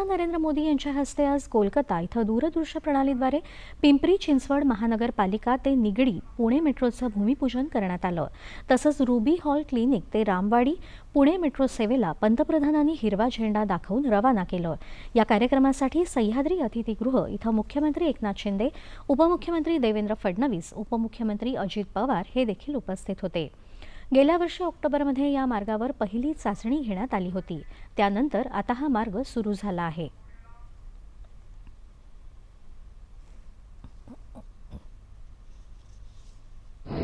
पंतप्रधान नरेंद्र मोदी यांच्या हस्ते आज कोलकाता इथं दूरदृश्य प्रणालीद्वारे पिंपरी चिंचवड महानगरपालिका ते निगडी पुणे मेट्रोचं भूमिपूजन करण्यात आलं. तसंच रुबी हॉल क्लिनिक ते रामवाडी पुणे मेट्रो सेवेला पंतप्रधानांनी हिरवा झेंडा दाखवून रवाना केलं. या कार्यक्रमासाठी सह्याद्री अतिथीगृह इथं मुख्यमंत्री एकनाथ शिंदे उपमुख्यमंत्री देवेंद्र फडणवीस उपमुख्यमंत्री अजित पवार हे देखील उपस्थित होते. गेल्या वर्षी ऑक्टोबरमध्ये या मार्गावर पहिली चाचणी घेण्यात आली होती. त्यानंतर आता हा मार्ग सुरू झाला आहे.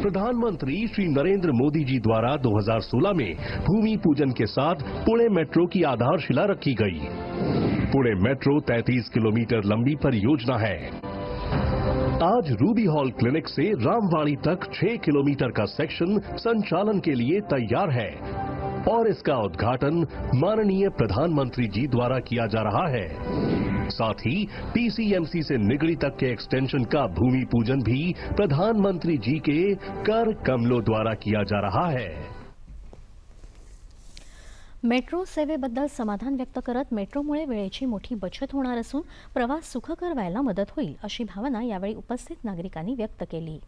प्रधानमंत्री श्री नरेंद्र मोदी जी द्वारा 2016 में भूमि पूजन के साथ पुणे मेट्रो की आधारशिला रखी गई। पुणे मेट्रो 33 किलोमीटर लंबी परियोजना है। आज रूबी हॉल क्लिनिक से रामवाड़ी तक 6 किलोमीटर का सेक्शन संचालन के लिए तैयार है। और इसका उद्घाटन माननीय प्रधानमंत्री जी द्वारा किया जा रहा है। साथ ही पीसीएमसी से निगड़ी तक के एक्सटेंशन का भूमि पूजन भी प्रधानमंत्री जी के कर कमलों द्वारा किया जा रहा है। मेट्रो सेवेबद्दल समाधान व्यक्त करत मेट्रोमुळे वेळेची मोठी बचत होणार असून प्रवास सुखकर व्हायला मदत होईल अशी भावना यावेळी उपस्थित नागरिकांनी व्यक्त केली.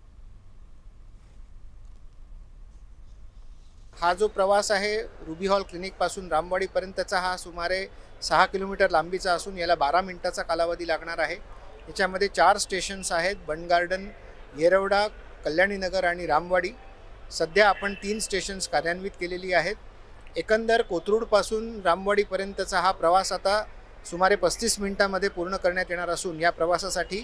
हा जो प्रवास आहे रुबी हॉल क्लिनिकपासून रामवाडीपर्यंतचा हा सुमारे सहा किलोमीटर लांबीचा असून याला बारा मिनिटाचा कालावधी लागणार आहे. याच्यामध्ये चार स्टेशन्स आहेत बन गार्डन येरवडा कल्याणीनगर आणि रामवाडी. सध्या आपण तीन स्टेशन्स कार्यान्वित केलेली आहेत. एकंदर कोथरूडपासून रामवाडीपर्यंतचा हा प्रवास आता सुमारे पस्तीस मिनिटामध्ये पूर्ण करण्यात येणार असून या प्रवासासाठी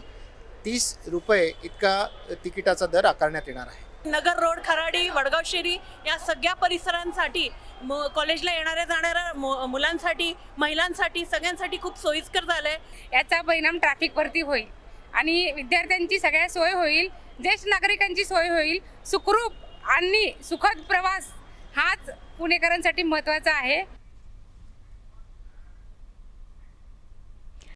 तीस रुपये इतका तिकिटाचा दर आकारण्यात येणार आहे. नगर रोड खराडी वडगाव शेरी या सगळ्या परिसरांसाठी मु- कॉलेजला येणाऱ्या जाणाऱ्या मु- मुलांसाठी महिलांसाठी सगळ्यांसाठी खूप सोयीस्कर झालं आहे याचा परिणाम ट्रॅफिकवरती होईल आणि विद्यार्थ्यांची सगळ्या सोय होईल ज्येष्ठ नागरिकांची सोय होईल. सुखरूप आणि सुखद प्रवास हाच पुणेकरांसाठी महत्त्वाचा आहे.